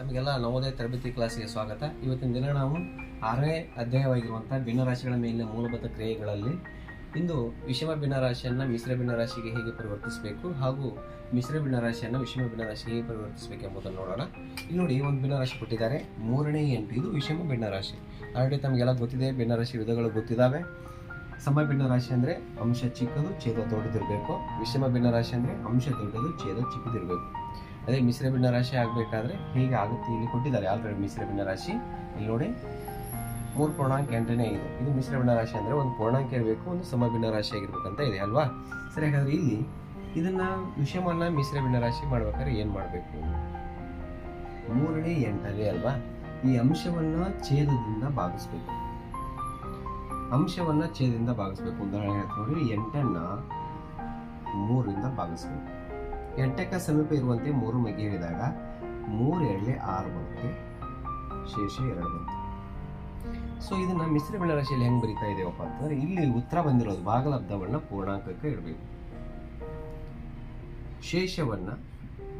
ತಮಗೆಲ್ಲ ನವೋದಯ ತರಬೇತಿ ಕ್ಲಾಸಿಗೆ ಸ್ವಾಗತ. ಇವತ್ತಿನ ದಿನ ನಾವು ಆರನೇ ಅಧ್ಯಾಯವಾಗಿರುವಂಥ ಭಿನ್ನರಾಶಿಗಳ ಮೇಲಿನ ಮೂಲಭೂತ ಕ್ರಿಯೆಗಳಲ್ಲಿ ಇಂದು ವಿಷಮ ಭಿನ್ನರಾಶಿಯನ್ನು ಮಿಶ್ರ ಭಿನ್ನರಾಶಿಗೆ ಹೇಗೆ ಪರಿವರ್ತಿಸಬೇಕು ಹಾಗೂ ಮಿಶ್ರ ಭಿನ್ನರಾಶಿಯನ್ನು ವಿಷಮ ಭಿನ್ನರಾಶಿಗೆ ಹೇಗೆ ಪರಿವರ್ತಿಸಬೇಕು ಎಂಬುದನ್ನು ನೋಡೋಣ. ಇಲ್ಲಿ ನೋಡಿ ಒಂದು ಭಿನ್ನರಾಶಿ ಕೊಟ್ಟಿದ್ದಾರೆ. ಮೂರನೇ ಎಂಟು, ಇದು ವಿಷಮ ಭಿನ್ನರಾಶಿ. ಆಲ್ರೆಡಿ ತಮಗೆಲ್ಲ ಗೊತ್ತಿದೆ, ಭಿನ್ನರಾಶಿ ವಿಧಗಳು ಗೊತ್ತಿದ್ದಾವೆ ಸಮ ಭಿನ್ನರಾಶಿ ಅಂದರೆ ಅಂಶ ಚಿಕ್ಕದು, ಛೇದ ದೊಡ್ಡದಿರಬೇಕು. ವಿಷಮ ಭಿನ್ನರಾಶಿ ಅಂದರೆ ಅಂಶ ದೊಡ್ಡದು, ಛೇದ ಚಿಕ್ಕದಿರಬೇಕು. ಅದೇ ಮಿಶ್ರ ಭಿನ್ನರಾಶಿ ಆಗಬೇಕಾದ್ರೆ ಹೇಗೆ ಆಗುತ್ತೆ. ಇಲ್ಲಿ ಕೊಟ್ಟಿದ್ದಾರೆ ಆಲ್ರೆಡಿ ಮಿಶ್ರ ಭಿನ್ನರಾಶಿ ಇಲ್ಲಿ ನೋಡಿ, ಮೂರು ಪೂರ್ಣಾಂಕ ಎಂಟನೇ ಇದೆ. ಇದು ಮಿಶ್ರ ಭಿನ್ನರಾಶಿ ಅಂದರೆ ಒಂದು ಪೂರ್ಣಾಂಕ ಇರಬೇಕು, ಒಂದು ಸಮ ಭಿನ್ನರಾಶಿ ಆಗಿರ್ಬೇಕಂತ ಇದೆ ಅಲ್ವಾ? ಸರಿ, ಹಾಗಾದ್ರೆ ಇಲ್ಲಿ ಇದನ್ನು ಮಿಶ್ರ ಭಿನ್ನರಾಶಿ ಮಾಡ್ಬೇಕಾದ್ರೆ ಏನು ಮಾಡಬೇಕು? ಮೂರನೇ ಎಂಟನೇ ಅಲ್ವಾ? ಈ ಅಂಶವನ್ನು ಛೇದದಿಂದ ಭಾಗಿಸ್ಬೇಕು. ಅಂಶವನ್ನು ಛೇದದಿಂದ ಭಾಗಿಸ್ಬೇಕು. ಉದಾಹರಣೆ ಹೇಳ್ತೀವಿ ಎಂಟನ್ನು ಮೂರಿಂದ ಭಾಗಿಸ್ಬೇಕು. ಎಂಟಕ್ಕ ಸಮೀಪ ಇರುವಂತೆ ಮೂರು ಮಗಿ ಹೇಳಿದಾಗ ಮೂರು ಎರಡಲೆ ಆರು ಬಂತು, ಶೇಷ ಎರಡು ಬಂತು. ಸೊ ಇದನ್ನ ಮಿಶ್ರ ಭಿನ್ನರಾಶಿಯಲ್ಲಿ ಹೆಂಗೆ ಬರೀತಾ ಇದೇವಪ್ಪ ಅಂತಂದ್ರೆ ಇಲ್ಲಿ ಉತ್ತರ ಬಂದಿರೋದು ಭಾಗಲಬ್ಧವನ್ನ ಪೂರ್ಣಾಂಕಕ್ಕೆ ಇಡಬೇಕು. ಶೇಷವನ್ನ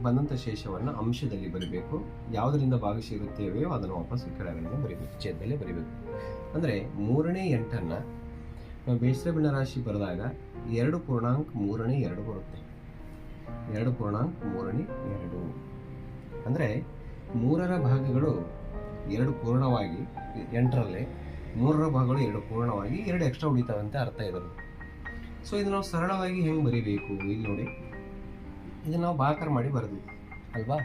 ಬಂದಂಥ ಶೇಷವನ್ನ ಅಂಶದಲ್ಲಿ ಬರಿಬೇಕು. ಯಾವುದರಿಂದ ಭಾಗಿಸಿರುತ್ತೇವೆಯೋ ಅದನ್ನು ವಾಪಸ್ ಕೆಳಗಡೆ ಬರಿಬೇಕು, ಛೇದದಲ್ಲಿ ಬರಿಬೇಕು. ಅಂದರೆ ಮೂರನೇ ಎಂಟನ್ನು ನಾವು ಬೇಸರ ರಾಶಿ ಬರೆದಾಗ ಎರಡು ಪೂರ್ಣಾಂಕ ಮೂರನೇ ಎರಡು ಬರುತ್ತೆ. ಎರಡು ಪೂರ್ಣಾಂಕ ಮೂರನೇ ಎರಡು. ಅಂದರೆ ಮೂರರ ಭಾಗಗಳು ಎರಡು ಪೂರ್ಣವಾಗಿ ಎಂಟರಲ್ಲಿ, ಮೂರರ ಭಾಗಗಳು ಎರಡು ಪೂರ್ಣವಾಗಿ ಎರಡು ಎಕ್ಸ್ಟ್ರಾ ಉಳಿತಾವೆ ಅಂತ ಅರ್ಥ ಇರೋದು. ಸೊ ಇದು ನಾವು ಸರಳವಾಗಿ ಹೆಂಗೆ ಬರಿಬೇಕು? ಇಲ್ಲಿ ನೋಡಿ. ಇದನ್ನು ನಾವು ಭಾಕಾರ ಮಾಡಿ ಬರೆದ್ವಿ ಅಲ್ವಾ?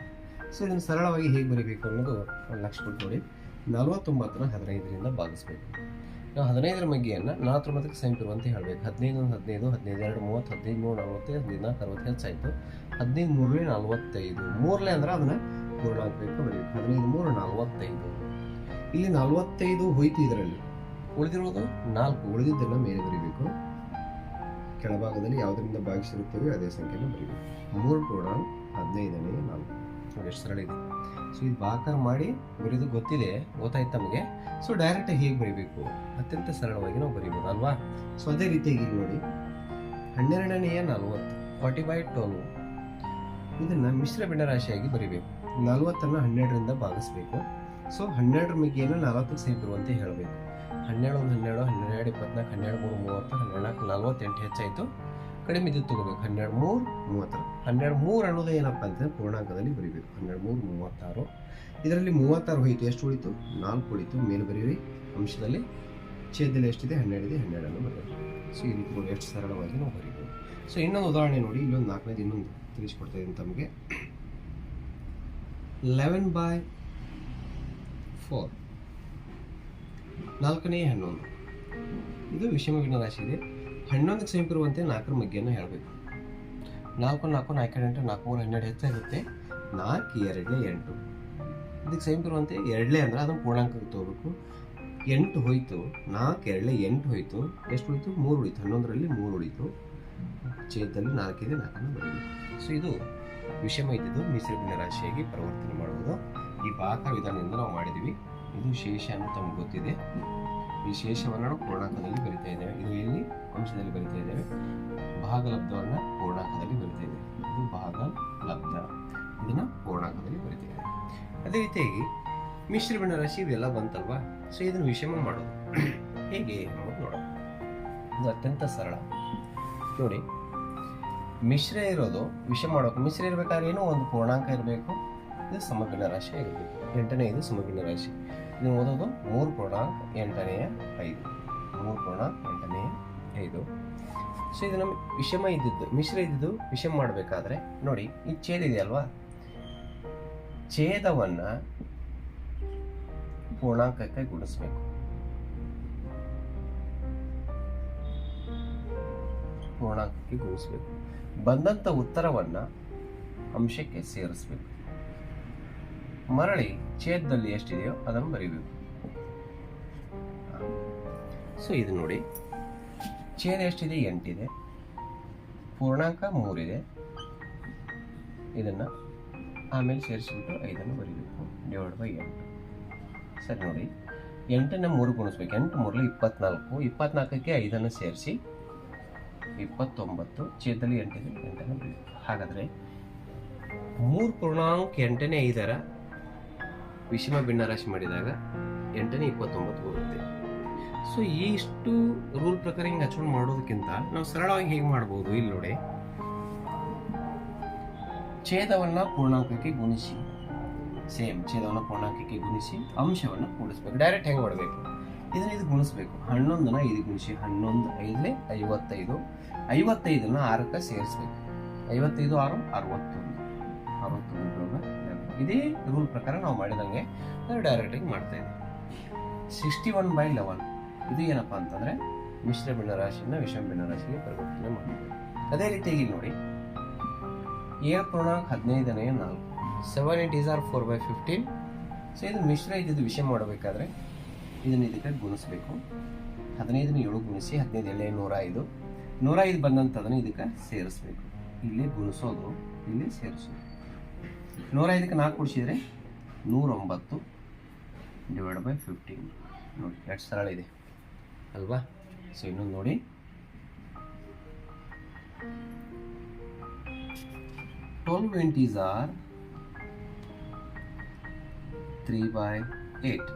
ಸೊ ಇದನ್ನು ಸರಳವಾಗಿ ಹೇಗೆ ಬರಿಬೇಕು ಅನ್ನೋದು ಲಕ್ಷ ಕೊಟ್ಟು ನೋಡಿ. ನಲವತ್ತೊಂಬತ್ತನ ಹದಿನೈದರಿಂದ ಭಾಗಿಸ್ಬೇಕು. ನಾವು ಹದಿನೈದರ ಮಗ್ಗಿಯನ್ನು ಸೈಂಪಿರುವ ಅಂತ ಹೇಳಬೇಕು. ಹದಿನೈದು ಒಂದು ಹದಿನೈದು ಹದಿನೈದು ಎರಡು ಮೂವತ್ತು, ಹದಿನೈದು ಮೂರು ನಲ್ವತ್ತೈದು ಹದಿನೈದು ನಾಲ್ಕು ಅರವತ್ತು ಹೆಚ್ಚಾಯಿತು ಹದಿನೈದು ಮೂರನೇ ನಲ್ವತ್ತೈದು. ಮೂರನೇ ಅಂದ್ರೆ ಅದನ್ನು ಪೂರ್ಣಾಂಕಕ್ಕೆ ಬರೀಬೇಕು. ಹದಿನೈದು ಮೂರು ನಲ್ವತ್ತೈದು. ಇಲ್ಲಿ ನಲ್ವತ್ತೈದು ಹೋಯ್ತು ಇದರಲ್ಲಿ. ಉಳಿದಿರೋದು ನಾಲ್ಕು. ಉಳಿದಿದ್ದನ್ನು ಮೇಲೆ ಬರೀಬೇಕು. ಕೆಳಭಾಗದಲ್ಲಿ ಯಾವುದರಿಂದ ಭಾಗಿಸಿರುತ್ತೇವೆ ಅದೇ ಸಂಖ್ಯೆಯನ್ನು ಬರೀಬೇಕು. ಮೂರು ಕೂಡ ಹದಿನೈದನೇ ನಾಲ್ಕು. ಎಷ್ಟು ಸರಳ ಇದೆ. ಸೊ ಇದು ಭಾಕಾರ ಮಾಡಿ ಬರೆಯೋದು ಗೊತ್ತಿದೆ, ಗೊತ್ತಾಯ್ತು ನಮಗೆ ಸೊ ಡೈರೆಕ್ಟ್ ಹೇಗೆ ಬರೀಬೇಕು? ಅತ್ಯಂತ ಸರಳವಾಗಿ ನಾವು ಬರೀಬೋದು, ಅಲ್ವಾ? ಸೊ ಅದೇ ರೀತಿಯಾಗಿ ನೋಡಿ. ಹನ್ನೆರಡನೆಯ ನಲವತ್ತು ಫಾರ್ಟಿ ಬೈ ಟ್ವೆಲ್ವ್ ಇದನ್ನು ಮಿಶ್ರ ಭಿನ್ನರಾಶಿಯಾಗಿ ಬರೀಬೇಕು. ನಲವತ್ತನ್ನು ಹನ್ನೆರಡರಿಂದ ಭಾಗಿಸ್ಬೇಕು. ಸೊ ಹನ್ನೆರಡರ ಮಿಗಿಯನ್ನು ನಲವತ್ತಕ್ಕೆ ಅಂತ ಹೇಳಬೇಕು. ಹನ್ನೆರಡು ಒಂದು ಹನ್ನೆರಡು ಹನ್ನೆರಡು ಇಪ್ಪತ್ನಾಲ್ಕು, ಹನ್ನೆರಡು ಮೂರು ಮೂವತ್ತು, ಹನ್ನೆರಡು ನಾಲ್ಕು ನಲ್ವತ್ತೆಂಟು ಹೆಚ್ಚಾಯಿತು. ಕಡಿಮೆ ಇದ್ದು ತಗೋಬೇಕು. ಹನ್ನೆರಡು ಮೂರು ಮೂವತ್ತರ. ಹನ್ನೆರಡು ಮೂರು ಅನ್ನೋದು ಏನಪ್ಪ ಅಂತಂದರೆ ಪೂರ್ಣಾಂಕದಲ್ಲಿ ಬರೀಬೇಕು. ಹನ್ನೆರಡು ಮೂರು ಮೂವತ್ತಾರು. ಇದರಲ್ಲಿ ಮೂವತ್ತಾರು ಹೋಯಿತು. ಎಷ್ಟು ಉಳಿತು? ನಾಲ್ಕು ಉಳಿತು. ಮೇಲೆ ಬರೀರಿ ಅಂಶದಲ್ಲಿ ಛೇದದಲ್ಲಿ ಎಷ್ಟಿದೆ? ಹನ್ನೆರಡಿದೆ. ಹನ್ನೆರಡನ್ನು ಬರೆಯಬೇಕು ಸೊ, ಈ ರೀತಿ ನೋಡಿ ಎಷ್ಟು ಸರಳವಾಗಿ ನಾವು ಬರೀಬೋದು. ಸೊ, ಇನ್ನೊಂದು ಉದಾಹರಣೆ ನೋಡಿ. ಇಲ್ಲೊಂದು ನಾಲ್ಕನೇದು ಇನ್ನೊಂದು ತಿಳಿಸ್ಕೊಡ್ತಾ ಇದ್ದೀನಿ ತಮಗೆ. ಲೆವೆನ್ ಬೈ ಫೋರ್ ನಾಲ್ಕನೇ ಹನ್ನೊಂದು. ಇದು ವಿಷಮ ಭಿನ್ನರಾಶಿ ಇದೆ ಹನ್ನೊಂದಕ್ಕೆ ಸಮೀಪಿರುವಂತೆ ನಾಲ್ಕರ ಮಗ್ಗಿಯನ್ನು ಹೇಳಬೇಕು. ನಾಲ್ಕು ನಾಲ್ಕು ನಾಲ್ಕು, ಎಂಟು, ನಾಲ್ಕು, ಮೂರು, ಹನ್ನೆರಡು ಹೆಚ್ಚಾಗುತ್ತೆ ನಾಲ್ಕು ಎರಡನೇ ಎಂಟು. ಇದಕ್ಕೆ ಸಮೀಪಿರುವಂತೆ ಎರಡಲೇ ಅಂದ್ರೆ ಅದನ್ನು ಪೂರ್ಣಾಂಕಕ್ಕೆ ತಗೋಬೇಕು. ಎಂಟು ಹೋಯಿತು, ನಾಲ್ಕು ಎರಡಲೇ ಎಂಟು ಹೋಯಿತು. ಎಷ್ಟು ಉಳಿತು? ಮೂರು ಉಳಿತು. ಹನ್ನೊಂದರಲ್ಲಿ ಮೂರು ಉಳಿತು. ಛೇದದಲ್ಲಿ ನಾಲ್ಕಿದೆ, ನಾಲ್ಕನ್ನು ಬರೀಬೇಕು ಸೊ ಇದು ವಿಷಮ ಇದ್ದಿದ್ದು ಮಿಶ್ರ ರಾಶಿಯಾಗಿ ಪರಿವರ್ತನೆ ಮಾಡುವುದು. ಈ ಪಾಕ ವಿಧಾನದಿಂದ ನಾವು ಮಾಡಿದ್ವಿ ಇದು ಶೇಷ ಅಂತ ನಮ್ಗೆ ಗೊತ್ತಿದೆ. ಈ ಶೇಷವನ್ನು ನಾವು ಪೂರ್ಣಾಂಕದಲ್ಲಿ ಬರಿತಾ ಇದ್ದೇವೆ. ಇದು ಇಲ್ಲಿ ಅಂಶದಲ್ಲಿ ಬರಿತಾ ಇದ್ದೇವೆ. ಭಾಗಲಬ್ಧವನ್ನು ಪೂರ್ಣಾಂಕದಲ್ಲಿ ಬರಿತಾ ಇದ್ದೇವೆ. ಇದು ಭಾಗ ಲಬ್ಧ ಇದನ್ನು ಪೂರ್ಣಾಂಕದಲ್ಲಿ ಬರಿತಾ ಅದೇ ರೀತಿಯಾಗಿ ಮಿಶ್ರ ರಾಶಿ ಇವೆಲ್ಲ ಬಂತಲ್ವಾ? ಸೊ ಇದನ್ನು ವಿಷಮ ಮಾಡೋದು. ಹೇಗೆ ಅನ್ನೋದು ನೋಡೋಣ. ಇದು ಅತ್ಯಂತ ಸರಳ. ನೋಡಿ, ಮಿಶ್ರ ಇರೋದು ವಿಷಮ ಮಾಡೋಕೆ. ಮಿಶ್ರ ಇರಬೇಕಾದ್ರೆ ಏನೋ ಒಂದು ಪೂರ್ಣಾಂಕ ಇರಬೇಕು. ಇದು ಸಮಗ್ರ ರಾಶಿ ಆಗಿರಬೇಕು. ಎಂಟನೇ ಇದು ಸಮಗ್ರ ರಾಶಿ. ಇದು ಓದೋದು ಮೂರು ಪೂರ್ಣಾಂಕ ಎಂಟನೆಯ ಐದು. ಮೂರು ಪೂರ್ಣಾಂಕ ಎಂಟನೆಯ ಐದು. ಸೊ ಇದು ನಮ್ಮ ವಿಷಮ ಇದ್ದಿದ್ದು, ಮಿಶ್ರ ಇದ್ದಿದ್ದು ವಿಷಮ ಮಾಡಬೇಕಾದ್ರೆ ನೋಡಿ, ಈ ಛೇದ ಇದೆಯಲ್ವಾ ಛೇದವನ್ನ ಪೂರ್ಣಾಂಕಕ್ಕೆ ಗುಣಿಸ್ಬೇಕು. ಪೂರ್ಣಾಂಕಕ್ಕೆ ಗುಣಿಸ್ಬೇಕು. ಬಂದಂಥ ಉತ್ತರವನ್ನ ಅಂಶಕ್ಕೆ ಸೇರಿಸ್ಬೇಕು. ಮರಳಿ ಛೇದದಲ್ಲಿ ಎಷ್ಟಿದೆಯೋ ಅದನ್ನು ಬರೀಬೇಕು. ಸೊ ಇದು ನೋಡಿ. ಛೇದ ಎಷ್ಟಿದೆ? ಎಂಟಿದೆ. ಪೂರ್ಣಾಂಕ ಮೂರಿದೆ. ಇದನ್ನು ಆಮೇಲೆ ಸೇರಿಸಿಬಿಟ್ಟು ಐದನ್ನು ಬರೀಬೇಕು. ಡಿವೈಡ್ ಬೈ ಎಂಟು. ಸರಿ ನೋಡಿ. ಎಂಟನ್ನು ಮೂರು ಗುಣಿಸ್ಬೇಕು. ಎಂಟು ಮೂರಲ್ಲಿ, ಇಪ್ಪತ್ನಾಲ್ಕು. ಇಪ್ಪತ್ನಾಲ್ಕಕ್ಕೆ ಐದನ್ನು ಸೇರಿಸಿ ಇಪ್ಪತ್ತೊಂಬತ್ತು. ಛೇದದಲ್ಲಿ ಎಂಟಿದೆ. ಎಂಟನ್ನು ಬರೀಬೇಕು. ಹಾಗಾದರೆ ಮೂರು ಪೂರ್ಣಾಂಕ ಎಂಟನೇ ಐದರ ವಿಷಮ ಭಿನ್ನರಾಶಿ ಮಾಡಿದಾಗ ಎಂಟನೇ, ಇಪ್ಪತ್ತೊಂಬತ್ತು ಬರುತ್ತೆ. ಸೊ ಇಷ್ಟು ರೂಲ್ ಪ್ರಕಾರ ಹಿಂಗೆ ಹಚ್ಕೊಂಡು ಮಾಡೋದಕ್ಕಿಂತ ನಾವು ಸರಳವಾಗಿ ಹೇಗೆ ಮಾಡ್ಬೋದು? ಇಲ್ಲಿ ನೋಡಿ. ಛೇದವನ್ನು ಪೂರ್ಣಾಂಕಕ್ಕೆ ಗುಣಿಸಿ. ಸೇಮ್ ಛೇದವನ್ನು ಪೂರ್ಣಾಂಕಕ್ಕೆ ಗುಣಿಸಿ ಅಂಶವನ್ನು ಕೂಡಿಸ್ಬೇಕು. ಡೈರೆಕ್ಟ್ ಹೆಂಗೆ ಮಾಡಬೇಕು? ಇದನ್ನ ಇದು ಗುಣಿಸ್ಬೇಕು. ಹನ್ನೊಂದನ್ನ ಇದು ಗುಣಿಸಿ. ಹನ್ನೊಂದು ಐದಲೇ ಐವತ್ತೈದು. ಐವತ್ತೈದನ್ನು ಆರಕ್ಕೆ ಸೇರಿಸ್ಬೇಕು. ಐವತ್ತೈದು, ಆರು ಅರವತ್ತೊಂದು ಅರವತ್ತೊಂದು. ಇದೇ ರೂಲ್ ಪ್ರಕಾರ ನಾವು ಮಾಡಿದಂಗೆ ನಾವು ಡೈರೆಕ್ಟಾಗಿ ಮಾಡ್ತಾ ಇದ್ದೀವಿ. ಸಿಕ್ಸ್ಟಿ ಒನ್ ಬೈ ಲೆವೆನ್ ಇದು ಏನಪ್ಪ ಅಂತಂದರೆ ಮಿಶ್ರ ಭಿನ್ನರಾಶಿನ ವಿಷಮ ಭಿನ್ನರಾಶಿಗೆ ಪರಿವರ್ತನೆ ಮಾಡ್ತೀವಿ ಅದೇ ರೀತಿಯಾಗಿ ನೋಡಿ, ಏಳು ಪೂರ್ಣಾಂಕ ಹದಿನೈದನೇ ನಾಲ್ಕು. Seven eight is or four by fifteen so ಇದು ಮಿಶ್ರ ಇದ್ದಿದ್ದು ವಿಷಯ ಮಾಡಬೇಕಾದ್ರೆ ಇದನ್ನು ಇದಕ್ಕೆ ಗುಣಿಸ್ಬೇಕು. ಹದಿನೈದನ ಏಳು ಗುಣಿಸಿ ಹದಿನೈದು ಎಳೆ ನೂರ ಐದು. ನೂರ ಐದು ಬಂದಂಥದನ್ನು ಇದಕ್ಕೆ ಸೇರಿಸ್ಬೇಕು. ಇಲ್ಲಿ ಗುಣಿಸೋದು, ಇಲ್ಲಿ ಸೇರಿಸೋದು. ನೂರ ಐದಕ್ಕೆ ನಾಲ್ಕು ಕುಡಿಸಿದ್ರೆ ನೂರೊಂಬತ್ತು ಡಿವೈಡ್ ಬೈ ಫಿಫ್ಟೀನ್ ನೋಡಿ, ಎರಡು ಸರಳ ಇದೆ. ಅಲ್ವಾ? ಸೊ ಇನ್ನೊಂದು ನೋಡಿ. Twelve twenties or three by eight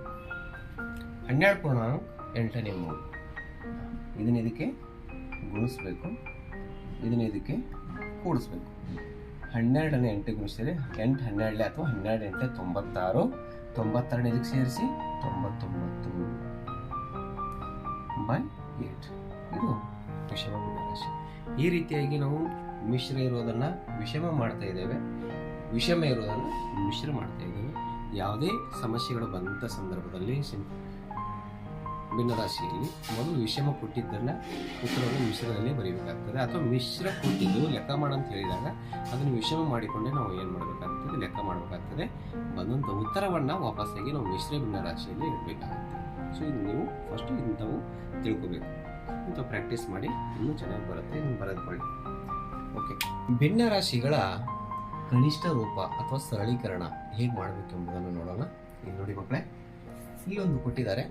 ಹನ್ನೆರಡು ಪೂರ್ಣಾಂಕ ಎಂಟನೇ ಮೂರು. ಇದನ್ನ ಇದಕ್ಕೆ ಗುಣಿಸ್ಬೇಕು. ಇದನ್ನ ಇದಕ್ಕೆ ಕೂಡಿಸ್ಬೇಕು. ಹನ್ನೆರಡನೇ ಎಂಟು ಗುಣಿಸಿದರೆ ಎಂಟು ಹನ್ನೆರಡನೇ ಅಥವಾ ಹನ್ನೆರಡು ಎಂಟು ತೊಂಬತ್ತಾರು. ತೊಂಬತ್ತೆರಡು ಇದಕ್ಕೆ ಸೇರಿಸಿ ತೊಂಬತ್ತೊಂಬತ್ತು ಬೈ ಏಟ್ ಇದು ವಿಷಮ ರಾಶಿ ಈ ರೀತಿಯಾಗಿ ನಾವು ಮಿಶ್ರ ಇರೋದನ್ನು ವಿಷಮ ಮಾಡ್ತಾ ಇದ್ದೇವೆ. ವಿಷಮ ಇರೋದನ್ನು ಮಿಶ್ರ ಮಾಡ್ತಾ ಇದ್ದೇವೆ. ಯಾವುದೇ ಸಮಸ್ಯೆಗಳು ಬಂದಂಥ ಸಂದರ್ಭದಲ್ಲಿ ಸಿಂ ಭಿನ್ನರಾಶಿಯಲ್ಲಿ ಮೊದಲು ವಿಷಮ ಕೊಟ್ಟಿದ್ದನ್ನು ಉತ್ತರವನ್ನು ಮಿಶ್ರದಲ್ಲಿ ಬರೀಬೇಕಾಗ್ತದೆ. ಅಥವಾ ಮಿಶ್ರ ಕೊಟ್ಟಿದ್ದು ಲೆಕ್ಕ ಮಾಡಂತ ಹೇಳಿದಾಗ ಅದನ್ನು ವಿಷಮ ಮಾಡಿಕೊಂಡೇ ನಾವು ಏನು ಮಾಡಬೇಕಾಗ್ತದೆ? ಲೆಕ್ಕ ಮಾಡಬೇಕಾಗ್ತದೆ. ಬಂದಂಥ ಉತ್ತರವನ್ನು ವಾಪಸ್ಸಾಗಿ ನಾವು ಮಿಶ್ರ ಭಿನ್ನರಾಶಿಯಲ್ಲಿ ಇಡಬೇಕಾಗುತ್ತೆ. ಸೊ ಇದು ನೀವು ಫಸ್ಟು ಇಂಥವು ತಿಳ್ಕೊಬೇಕು. ಇಂಥವು ಪ್ರಾಕ್ಟೀಸ್ ಮಾಡಿ ಇನ್ನೂ ಚೆನ್ನಾಗಿ ಬರುತ್ತೆ. ಇದನ್ನು ಬರೆದುಕೊಳ್ಳಿ. ಓಕೆ ಭಿನ್ನರಾಶಿಗಳ ಕನಿಷ್ಠ ರೂಪ ಅಥವಾ ಸರಳೀಕರಣ ಹೇಗೆ ಮಾಡಬೇಕೆಂಬುದನ್ನು ನೋಡೋಣ. ಇಲ್ಲಿ ನೋಡಿ ಮಕ್ಕಳೇ ಇಲ್ಲೊಂದು ಕೊಟ್ಟಿದ್ದಾರೆ.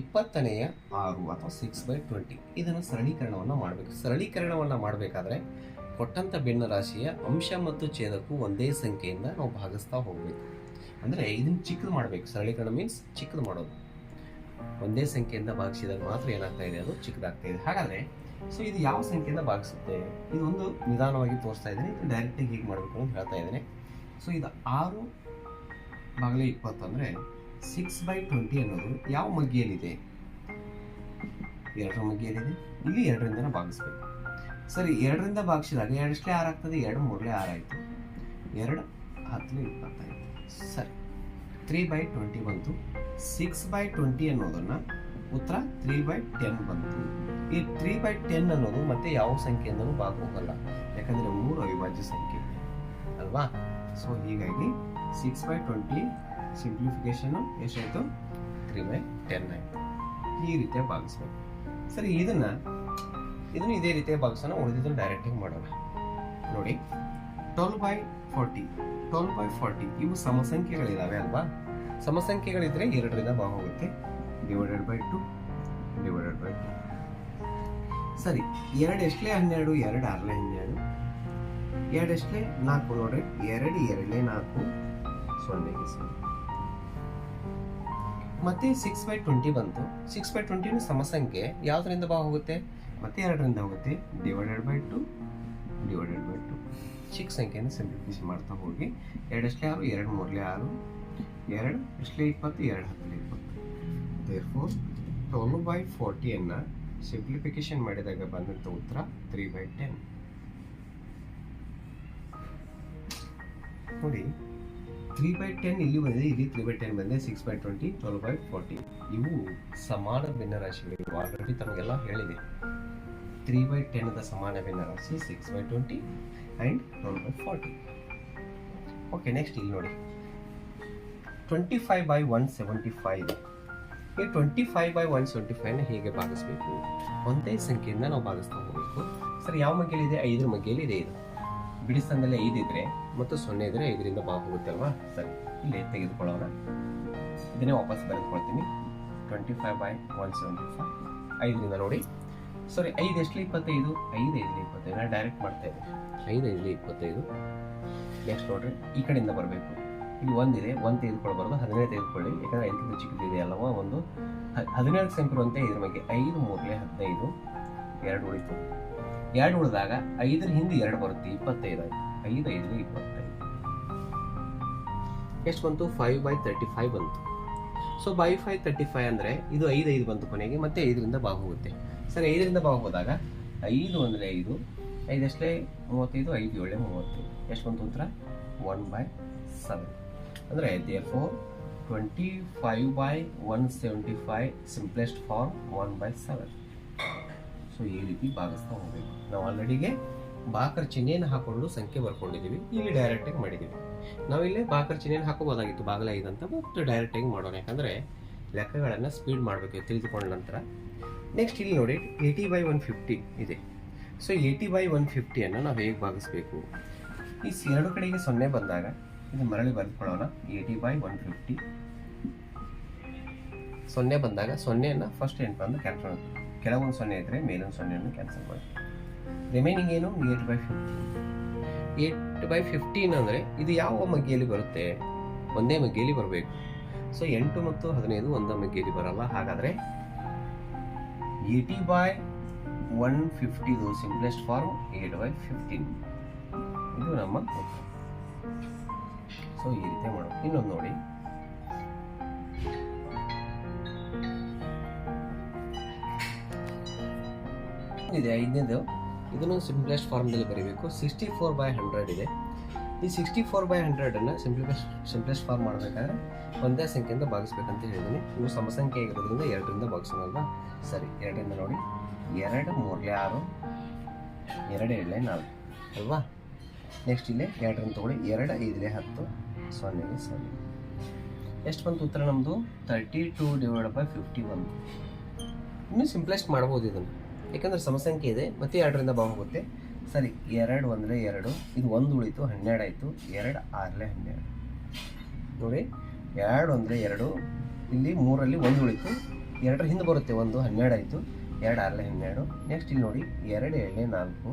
ಇಪ್ಪತ್ತನೆಯ ಆರು ಅಥವಾ ಸಿಕ್ಸ್ ಬೈ ಟ್ವೆಂಟಿ ಇದನ್ನು ಸರಳೀಕರಣವನ್ನು ಮಾಡಬೇಕು. ಸರಳೀಕರಣವನ್ನು ಮಾಡಬೇಕಾದ್ರೆ ಕೊಟ್ಟಂಥ ಭಿನ್ನರಾಶಿಯ ಅಂಶ ಮತ್ತು ಛೇದಕ್ಕೂ ಒಂದೇ ಸಂಖ್ಯೆಯಿಂದ ನಾವು ಭಾಗಿಸ್ತಾ ಹೋಗಬೇಕು. ಅಂದರೆ ಇದನ್ನು ಚಿಕ್ಕದು ಮಾಡಬೇಕು. ಸರಳೀಕರಣ ಮೀನ್ಸ್ ಚಿಕ್ಕದು ಮಾಡೋದು. ಒಂದೇ ಸಂಖ್ಯೆಯಿಂದ ಭಾಗಿಸಿದಾಗ ಮಾತ್ರ ಏನಾಗ್ತಾ ಇದೆ? ಅದು ಚಿಕ್ಕದಾಗ್ತಾ ಇದೆ. ಹಾಗಾದರೆ ಸೊ ಇದು ಯಾವ ಸಂಖ್ಯೆಯಿಂದ ಭಾಗಿಸುತ್ತೆ? ಇದೊಂದು ನಿಧಾನವಾಗಿ ತೋರಿಸ್ತಾ ಇದ್ದೀನಿ. ಇದು ಡೈರೆಕ್ಟಾಗಿ ಹೇಗೆ ಮಾಡಬೇಕು ಅಂತ ಹೇಳ್ತಾ ಇದ್ದೀನಿ. ಸೊ ಇದು ಆರು ಭಾಗಲೇ ಇಪ್ಪತ್ತು ಅಂದರೆ ಸಿಕ್ಸ್ ಬೈ ಟ್ವೆಂಟಿ ಅನ್ನೋದು ಯಾವ ಮಗ್ಗಿಯಲ್ಲಿದೆ? ಎರಡರ ಮಗ್ಗಿಯಲ್ಲಿದೆ? ಇಲ್ಲಿ ಎರಡರಿಂದನೇ ಭಾಗಿಸ್ಬೇಕು. ಸರಿ, ಎರಡರಿಂದ ಭಾಗಿಸಿದಾಗ ಎರಡಷ್ಟೇ ಆರು ಆಗ್ತದೆ, ಎರಡು ಮೂರಲೇ ಆರಾಯಿತು ಎರಡು ಹತ್ತಲೇ ಇಪ್ಪತ್ತೈದು. ಸರಿ ತ್ರೀ ಬೈ ಟ್ವೆಂಟಿ ಬಂತು. ಸಿಕ್ಸ್ ಬೈ ಟ್ವೆಂಟಿ ಅನ್ನೋದನ್ನು ಉತ್ತರ ತ್ರೀ ಬೈ ಟೆನ್ ಬಂತು. ಈ ತ್ರೀ ಬೈ ಟೆನ್ ಅನ್ನೋದು ಮತ್ತೆ ಯಾವ ಸಂಖ್ಯೆಯಿಂದಲೂ ಭಾಗ ಹೋಗಲ್ಲ ಯಾಕಂದರೆ ಮೂರು ಅವಿಭಾಜ್ಯ ಸಂಖ್ಯೆ ಅಲ್ವಾ? ಸೊ ಹೀಗಾಗಿ ಸಿಕ್ಸ್ ಬೈ ಟ್ವೆಂಟಿ ಸಿಂಪ್ಲಿಫಿಕೇಶನು ಎಷ್ಟಾಯಿತು ತ್ರೀ ಬೈ ಟೆನ್ ಆಯ್ತು ಈ ರೀತಿಯ ಭಾಗಿಸ್ಬೇಕು. ಸರಿ, ಇದನ್ನ, ಇದನ್ನು ಇದೇ ರೀತಿಯ ಭಾಗಿಸೋಣ, ಉಳಿದಿದ್ದನ್ನು ಡೈರೆಕ್ಟಿಂಗ್ ಮಾಡೋಣ. ನೋಡಿ twelve by forty twelve by forty ಇವು ಸಮಸಂಖ್ಯೆಗಳಿದಾವೆ ಅಲ್ವಾ? ಸಮಸಂಖ್ಯೆಗಳಿದ್ರೆ ಎರಡರಿಂದ ಭಾಗ ಹೋಗುತ್ತೆ. Divided by two divided by two ಸರಿ, ಎರಡು ಎಷ್ಟಲೇ ಹನ್ನೆರಡು, ಎರಡು ಆರಲೇ ಹನ್ನೆರಡು. ಎರಡು ಎಷ್ಟಲೇ ನಾಲ್ಕು ನೋಡ್ರಿ, ಎರಡು, ಎರಡಲೇ ನಾಲ್ಕು, ಸೊನ್ನೆಗೆ ಸೊನ್ನೆ. ಮತ್ತೆ ಸಿಕ್ಸ್ ಬೈ ಟ್ವೆಂಟಿ ಬಂತು. ಸಿಕ್ಸ್ ಬೈ ಟ್ವೆಂಟಿನೂ ಸಮಸಂಖ್ಯೆ. ಯಾವುದರಿಂದ ಬಾ ಹೋಗುತ್ತೆ ಮತ್ತೆ ಎರಡರಿಂದ ಹೋಗುತ್ತೆ. Divided by two divided by two ಚಿಕ್ಕ ಸಂಖ್ಯೆಯನ್ನು ಸಿಂಪ್ಲಿಫಿಕೇಶನ್ ಮಾಡ್ತಾ ಹೋಗಿ. ಎರಡು ಎಷ್ಟಲೇ ಆರು, ಎರಡು ಮೂರಲೇ ಆರು. ಎರಡು ಎಷ್ಟಲೇ ಇಪ್ಪತ್ತು, ಎರಡು ಹತ್ತಲೇ ಇಪ್ಪತ್ತು. ದೇರ್ ಫೋರ್ ಟ್ವೆಲ್ ಬೈ ಫೋರ್ಟಿಯನ್ನು ಸಿಂಪ್ಲಿಫಿಕೇಶನ್ ಮಾಡಿದಾಗ ಬಂದಂಥ ಉತ್ತರ ತ್ರೀ ಬೈ ಟೆನ್ ನೋಡಿ ತ್ರೀ ಬೈ ಟೆನ್ ಇಲ್ಲಿ ಬಂದಿದೆ, ಇಲ್ಲಿ ತ್ರೀ ಬೈ ಟೆನ್ ಬಂದಿದೆ six by twenty twelve by forty ಇವು ಸಮಾನ ಭಿನ್ನರಾಶಿಗಳು ಆಲ್ರೆಡಿ ತಮಗೆಲ್ಲ ಹೇಳಿದೆ. ತ್ರೀ ಬೈ ಟೆನ್ದ ಸಮಾನ ಭಿನ್ನರಾಶಿ six by twenty and twelve by forty okay next ಇಲ್ಲಿ ನೋಡಿ. Twenty five by one seventy five ಇದೆ ಈ twenty five by one seventy ಫೈವ್ನ ಹೇಗೆ ಭಾಗಿಸ್ಬೇಕು? ಒಂದೇ ಸಂಖ್ಯೆಯಿಂದ ನಾವು ಭಾಗಿಸ್ತಾ ಹೋಗಬೇಕು. ಸರ್, ಯಾವ ಮಗ್ಗೆಲಿದೆ? ಐದರ ಮಗ್ಗೆಯಲ್ಲಿ ಇದೆ. ಇದು ಬಿಡಿ ಸ್ಥಾನದಲ್ಲಿ ಐದು ಇದ್ರೆ ಮತ್ತು ಸೊನ್ನೆ ಇದ್ರೆ ಐದರಿಂದ ಬಾ ಹೋಗುತ್ತೆ ಅಲ್ವಾ ಸರಿ ಇಲ್ಲಿ ತೆಗೆದುಕೊಳ್ಳೋಣ. ಇದನ್ನೇ ವಾಪಸ್ ಬರೆದುಕೊಳ್ತೀನಿ. Twenty five by one seventy five ಐದರಿಂದ ನೋಡಿ. ಸಾರಿ ಐದು ಎಷ್ಟಲಿ ಇಪ್ಪತ್ತೈದು? ಐದು ಐದು ಇಪ್ಪತ್ತೈದು. ನಾನು ಡೈರೆಕ್ಟ್ ಮಾಡ್ತಾ ಇದ್ದೆ ಐದು ಐದು ಇಪ್ಪತ್ತೈದು. ನೆಕ್ಸ್ಟ್ ನೋಡ್ರಿ ಈ ಕಡೆಯಿಂದ ಬರಬೇಕು. ಇಲ್ಲಿ ಒಂದಿದೆ ಒಂದು ತೆಗೆದುಕೊಳ್ಬಾರ್ದು ಹದಿನೈದು ತೆಗೆದುಕೊಳ್ಳಿ. ಯಾಕಂದರೆ ಐದಕ್ಕಿಂತ ಚಿಕ್ಕದಿದೆ ಅಲ್ಲವಾ ಒಂದು. ಹದಿನೇಳು ಸಂಖ್ಯೆ ಇದ್ರ ಬಗ್ಗೆ ಐದು ಮೂರಲೆ ಹದಿನೈದು. ಎರಡು ಉಳಿತು. ಎರಡು ಉಳಿದಾಗ ಐದರ ಹಿಂದೆ ಎರಡು ಬರುತ್ತೆ, ಇಪ್ಪತ್ತೈದು ಐದು ಐದು, ಇಪ್ಪತ್ತೈದು. ಎಷ್ಟು ಬಂತು? ಫೈವ್ ಬೈ ತರ್ಟಿ ಫೈವ್ ಬಂತು. So by five thirty five ಅಂದರೆ ಇದು ಐದು ಐದು ಬಂತು ಕೊನೆಗೆ, ಮತ್ತೆ ಐದರಿಂದ ಭಾಗ ಹೋಗುತ್ತೆ. ಸರಿ, ಐದರಿಂದ ಭಾಗ ಹೋದಾಗ ಐದು ಅಂದರೆ ಐದು ಐದಷ್ಟೇ ಮೂವತ್ತೈದು, ಐದು, ಏಳೆ ಮೂವತ್ತೈದು ಎಷ್ಟು ಬಂತು ಉತ್ತರ? ಒನ್ ಬೈ ಸೆವೆನ್ ಅಂದರೆ therefore twenty five by one seventy five simplest form one by seven so ಈ ರೀತಿ ಭಾಗಿಸ್ತಾ ಹೋಗಬೇಕು. ನಾವು ಆಲ್ರೆಡಿಗೆ ಬಾಕರ್ ಚಿಹ್ನೆಯನ್ನು ಹಾಕೊಂಡು ಸಂಖ್ಯೆ ಬರ್ಕೊಂಡಿದ್ದೀವಿ. ಇಲ್ಲಿ ಡೈರೆಕ್ಟಾಗಿ ಮಾಡಿದ್ದೀವಿ. ನಾವಿಲ್ಲೇ ಬಾಕರ್ ಚಿಹ್ನೆಯನ್ನು ಹಾಕೋಬೋದಾಗಿತ್ತು. ಬಾಗಲ ಐದು ಅಂತ ಮತ್ತು ಡೈರೆಕ್ಟಾಗಿ ಮಾಡೋಣ. ಯಾಕಂದರೆ ಲೆಕ್ಕಗಳನ್ನು ಸ್ಪೀಡ್ ಮಾಡಬೇಕು, ತಿಳಿದುಕೊಂಡ ನಂತರ. ನೆಕ್ಸ್ಟ್ ಇಲ್ಲಿ ನೋಡಿ ಏಯ್ಟಿ ಬೈ ಒನ್ ಫಿಫ್ಟಿ ಇದೆ. ಸೊ ಏಯ್ಟಿ ಬೈ ಒನ್ ಫಿಫ್ಟಿಯನ್ನು ನಾವು ಹೇಗೆ ಭಾಗಿಸ್ಬೇಕು? ಈ ಎರಡು ಕಡೆಗೆ ಸೊನ್ನೆ ಬಂದಾಗ ಇದು ಮರಳಿ ಬರೆದುಕೊಳ್ಳೋಣ ಏಯ್ಟಿ ಬೈ ಒನ್ ಫಿಫ್ಟಿ ಸೊನ್ನೆ ಬಂದಾಗ ಸೊನ್ನೆಯನ್ನು ಫಸ್ಟ್ ಎಂಟು ಬಂದು ಕ್ಯಾಪ್ಚರ್ ಕೆಳಗೊಂದು ಸೊನ್ನೆ ಇದ್ದರೆ ಮೇಲೊಂದು ಸೊನ್ನೆಯನ್ನು ಕ್ಯಾನ್ಸಲ್ ಮಾಡಿ ರಿಮೈನಿಂಗ್ ಏನು? Eight by fifteen eight by fifteen ಅಂದರೆ ಇದು ಯಾವ ಮಗ್ಗಿಯಲ್ಲಿ ಬರುತ್ತೆ? ಒಂದೇ ಮಗ್ಗಿಯಲ್ಲಿ ಬರಬೇಕು. ಸೊ ಎಂಟು ಮತ್ತು ಹದಿನೈದು ಒಂದೇ ಮಗ್ಗಿಯಲ್ಲಿ ಬರಲ್ಲ. ಹಾಗಾದರೆ eighty by one ಫಿಫ್ಟಿದು simplest form eight by fifteen ಇದು ನಮ್ಮ ಸೊ ಈ ರೀತಿ ಮಾಡೋದು ಇನ್ನೊಂದು ನೋಡಿ. ಇದೆ, ಐದನೇದು. ಇದನ್ನು ಸಿಂಪ್ಲೆಸ್ಟ್ ಫಾರ್ಮ್ದಲ್ಲಿ ಬರೀಬೇಕು. ಸಿಕ್ಸ್ಟಿ ಫೋರ್ ಬೈ ಹಂಡ್ರೆಡ್ ಇದೆ. ಈ ಸಿಕ್ಸ್ಟಿ ಫೋರ್ ಬೈ ಹಂಡ್ರೆಡನ್ನು ಸಿಂಪ್ಲಿಫೆಸ್ಟ್ ಸಿಂಪ್ಲೆಸ್ಟ್ ಫಾರ್ಮ್ ಮಾಡಬೇಕಾದ್ರೆ ಒಂದೇ ಸಂಖ್ಯೆಯಿಂದ ಭಾಗಿಸ್ಬೇಕಂತ ಹೇಳಿದ್ದೀನಿ ಇವು ಸಮಸಂಖ್ಯೆ ಆಗಿರೋದ್ರಿಂದ ಎರಡರಿಂದ ಭಾಗಿಸೋಣಲ್ವಾ? ಸರಿ, ಎರಡರಿಂದ ನೋಡಿ. ಎರಡು ಮೂರಲೆ ಆರು, ಎರಡು ಏಳಲೆ ನಾಲ್ಕು, ಅಲ್ವಾ? ನೆಕ್ಸ್ಟ್ ಇಲ್ಲೇ ಎರಡರಿಂದ ತೊಗೊಳ್ಳಿ. ಎರಡು ಐದಲೆ ಹತ್ತು ಸೊನ್ನೆಗೆ ಸೊನ್ನೆ. ಎಷ್ಟು ಬಂತು ಉತ್ತರ ನಮ್ಮದು thirty two divide by fifty one ಇನ್ನೂ ಸಿಂಪ್ಲೆಸ್ಟ್ ಮಾಡ್ಬೋದು ಇದನ್ನು. ಯಾಕಂದ್ರೆ ಸಮಸಂಖ್ಯೆ ಇದೆ, ಮತ್ತೆ ಎರಡರಿಂದ ಭಾಗ ಹೋಗುತ್ತೆ. ಸರಿ, ಎರಡು ಅಂದರೆ ಎರಡು, ಇದು ಒಂದು ಉಳಿತು, ಹನ್ನೆರಡು ಆಯಿತು. ಎರಡು ಆರಲೆ ಹನ್ನೆರಡು. ನೋಡಿ, ಎರಡು ಅಂದರೆ ಎರಡು, ಇಲ್ಲಿ ಮೂರಲ್ಲಿ ಒಂದು ಉಳಿತು. ಎರಡರ ಹಿಂದೆ ಬರುತ್ತೆ ಒಂದು, ಹನ್ನೆರಡು ಆಯಿತು. ಎರಡು ಆರಲೆ ಹನ್ನೆರಡು. ನೆಕ್ಸ್ಟ್ ಇಲ್ಲಿ ನೋಡಿ, ಎರಡು ಏಳಲೆ ನಾಲ್ಕು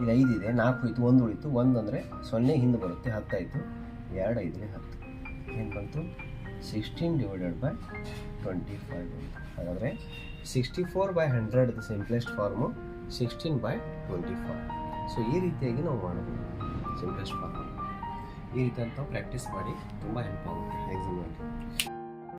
ಇದು ಐದು ಇದೆ, ನಾಲ್ಕು ಇತ್ತು ಒಂದು ಉಳಿತು. ಒಂದು ಅಂದರೆ ಸೊನ್ನೆ ಹಿಂದೆ ಬರುತ್ತೆ ಹತ್ತಾಯಿತು ಎರಡು ಐದನೇ ಹತ್ತು. ಏನು ಬಂತು? Sixteen divided by twenty five ಹಾಗಾದರೆ sixty four by hundred simplest form sixteen by twenty four so ಈ ರೀತಿಯಾಗಿ ನಾವು ಮಾಡಬಹುದು ಸಿಂಪ್ಲೆಸ್ಟ್ ಫಾರ್ಮ್ ಈ ರೀತಿ ಅಂತ ಪ್ರಾಕ್ಟೀಸ್ ಮಾಡಿ, ತುಂಬ ಹೆಲ್ಪ್ ಆಗುತ್ತೆ ಎಕ್ಸಾಮಲ್ಲಿ